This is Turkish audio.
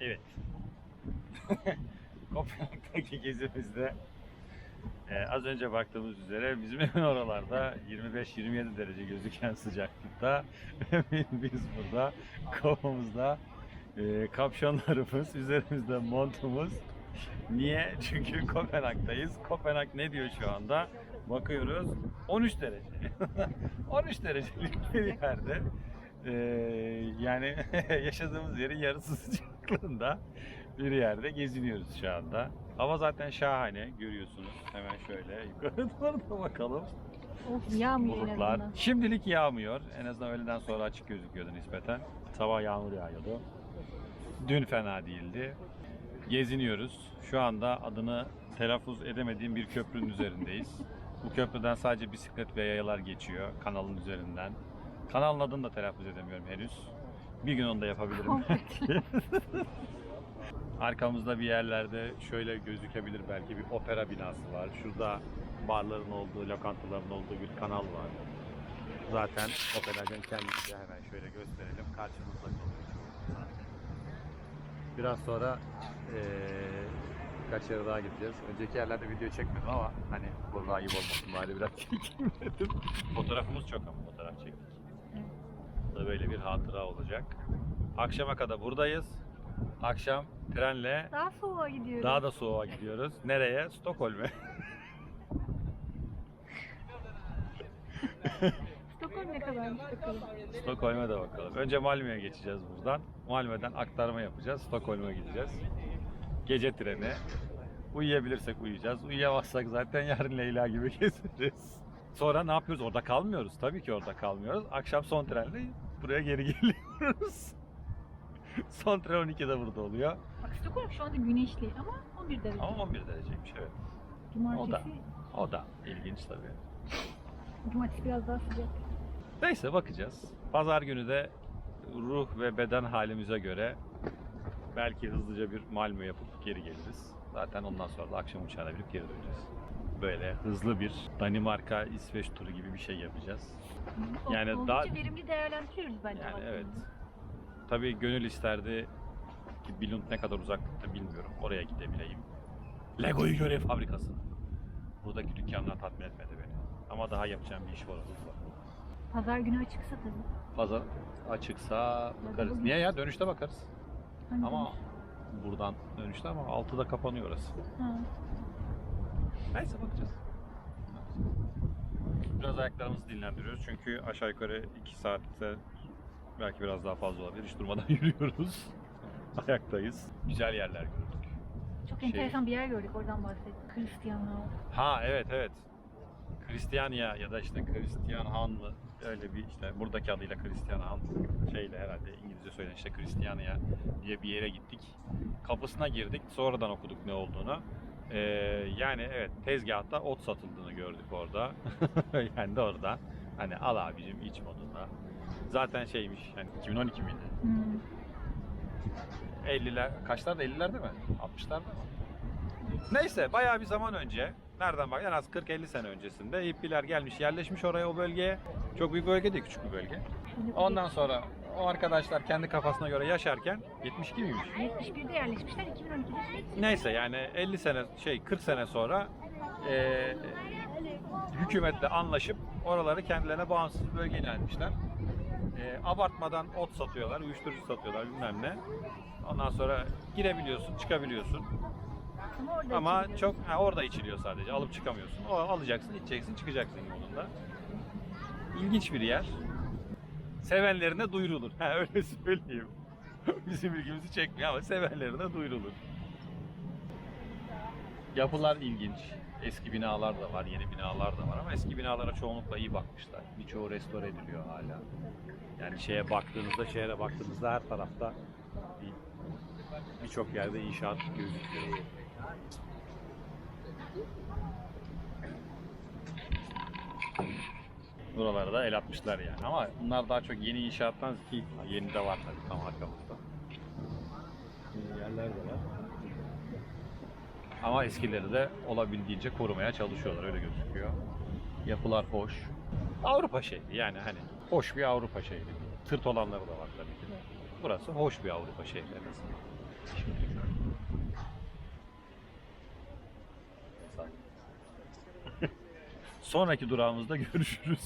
Evet. Kopenhag'daki gezimizde e, az önce baktığımız üzere bizim evin oralarda 25-27 derece gözüken sıcaklıkta biz burada kovamızda e, kapşonlarımız, üzerimizde montumuz. Niye? Çünkü Kopenhag'dayız. Kopenhag ne diyor şu anda? Bakıyoruz 13 derece. 13 derecelik bir yerde e, yani yaşadığımız yerin yarısı sıcaklığında bir yerde geziniyoruz şu anda. Hava zaten şahane görüyorsunuz. Hemen şöyle yukarı doğru da bakalım. Of yağmıyor Bulutlar. Şimdilik yağmıyor. En azından öğleden sonra açık gözüküyordu nispeten. Sabah yağmur yağıyordu. Dün fena değildi. Geziniyoruz. Şu anda adını telaffuz edemediğim bir köprünün üzerindeyiz. Bu köprüden sadece bisiklet ve yayalar geçiyor kanalın üzerinden. Kanalın adını da telaffuz edemiyorum henüz. Bir gün onu da yapabilirim. Arkamızda bir yerlerde şöyle gözükebilir belki bir opera binası var. Şurada barların olduğu, lokantaların olduğu bir kanal var. Zaten operanın kendisi hemen şöyle gösterelim. Karşımızda kalıyor. Biraz sonra eee birkaç yere daha gideceğiz. Önceki yerlerde video çekmedim ama hani burada ayıp olmasın bari biraz çekeyim dedim. Fotoğrafımız çok ama fotoğraf çektik. Böyle bir hatıra olacak. Akşama kadar buradayız. Akşam trenle Daha soğuğa gidiyoruz. daha da soğuğa gidiyoruz. Nereye? Stockholm'e. Stockholm ne kadarmış bakalım. Stockholm'e de bakalım. Önce Malmö'ye geçeceğiz buradan. Malmö'den aktarma yapacağız. Stockholm'e gideceğiz. Gece treni. Uyuyabilirsek uyuyacağız. Uyuyamazsak zaten yarın Leyla gibi gezeriz. Sonra ne yapıyoruz? Orada kalmıyoruz. Tabii ki orada kalmıyoruz. Akşam son trenle buraya geri geliyoruz. son tren 12'de burada oluyor. Bak Stockholm şu anda güneşli ama 11 derece. Ama 11 dereceymiş evet. Cumartesi, O da. O da ilginç tabii. cumartesi biraz daha sıcak. Neyse bakacağız. Pazar günü de ruh ve beden halimize göre belki hızlıca bir Malmö yapıp geri geliriz. Zaten ondan sonra da akşam uçağına binip geri döneceğiz. Böyle hızlı bir Danimarka, İsveç turu gibi bir şey yapacağız. Yani Oldukça daha- verimli değerlendiriyoruz bence. Yani evet. Tabii gönül isterdi ki Billund ne kadar uzaklıkta bilmiyorum. Oraya gidebileyim. Lego'yu görev fabrikası. Buradaki dükkanlar tatmin etmedi beni. Ama daha yapacağım bir iş var orada. Pazar günü açıksa tabii. Pazar açıksa bakarız. Niye ya? Dönüşte bakarız. Hani Ama buradan dönüşte ama 6'da kapanıyor orası. Ha. Neyse bakacağız. Biraz ayaklarımızı dinlendiriyoruz çünkü aşağı yukarı 2 saatte belki biraz daha fazla olabilir. Hiç durmadan yürüyoruz. Ayaktayız. Güzel yerler gördük. Çok Şey- enteresan bir yer gördük oradan bahset. Hristiyanlar. Ha evet evet. Christiania ya da işte Christian Han mı öyle bir işte buradaki adıyla Christian Han şeyle herhalde İngilizce söylen işte Christiania diye bir yere gittik. Kapısına girdik. Sonradan okuduk ne olduğunu. Ee, yani evet tezgahta ot satıldığını gördük orada. yani de orada. Hani al abicim iç modunda. Zaten şeymiş hani 2012 miydi? Hmm. 50'ler kaçlarda 50'lerde mi? 60'larda mı? Neyse bayağı bir zaman önce nereden bak en az 40-50 sene öncesinde hippiler gelmiş yerleşmiş oraya o bölgeye. Çok büyük bölge değil küçük bir bölge. Ondan sonra o arkadaşlar kendi kafasına göre yaşarken 72 miymiş? 71'de yerleşmişler 2012'de. Neyse yani 50 sene şey 40 sene sonra eee hükümetle anlaşıp oraları kendilerine bağımsız bölge ilan etmişler. Eee, abartmadan ot satıyorlar, uyuşturucu satıyorlar bilmem ne. Ondan sonra girebiliyorsun, çıkabiliyorsun. Ama orada Ama çok ha, orada içiliyor sadece. Alıp çıkamıyorsun. O alacaksın, içeceksin, çıkacaksın yolunda. İlginç bir yer. Sevenlerine duyurulur. Ha öyle söyleyeyim. Bizim ilgimizi çekmiyor ama sevenlerine duyurulur. Yapılar ilginç. Eski binalar da var, yeni binalar da var ama eski binalara çoğunlukla iyi bakmışlar. Birçoğu restore ediliyor hala. Yani şeye baktığınızda, şehre baktığınızda her tarafta bir- birçok yerde inşaat gözüküyor. Buralara da el atmışlar yani. Ama bunlar daha çok yeni inşaattan ki yeni de var tabii tam arkamızda. Yeni yerler de var. Ama eskileri de olabildiğince korumaya çalışıyorlar öyle gözüküyor. Yapılar hoş. Avrupa şehri yani hani hoş bir Avrupa şehri. Tırt olanları da var tabii ki. Burası hoş bir Avrupa şehri en azından. Sonraki durağımızda görüşürüz.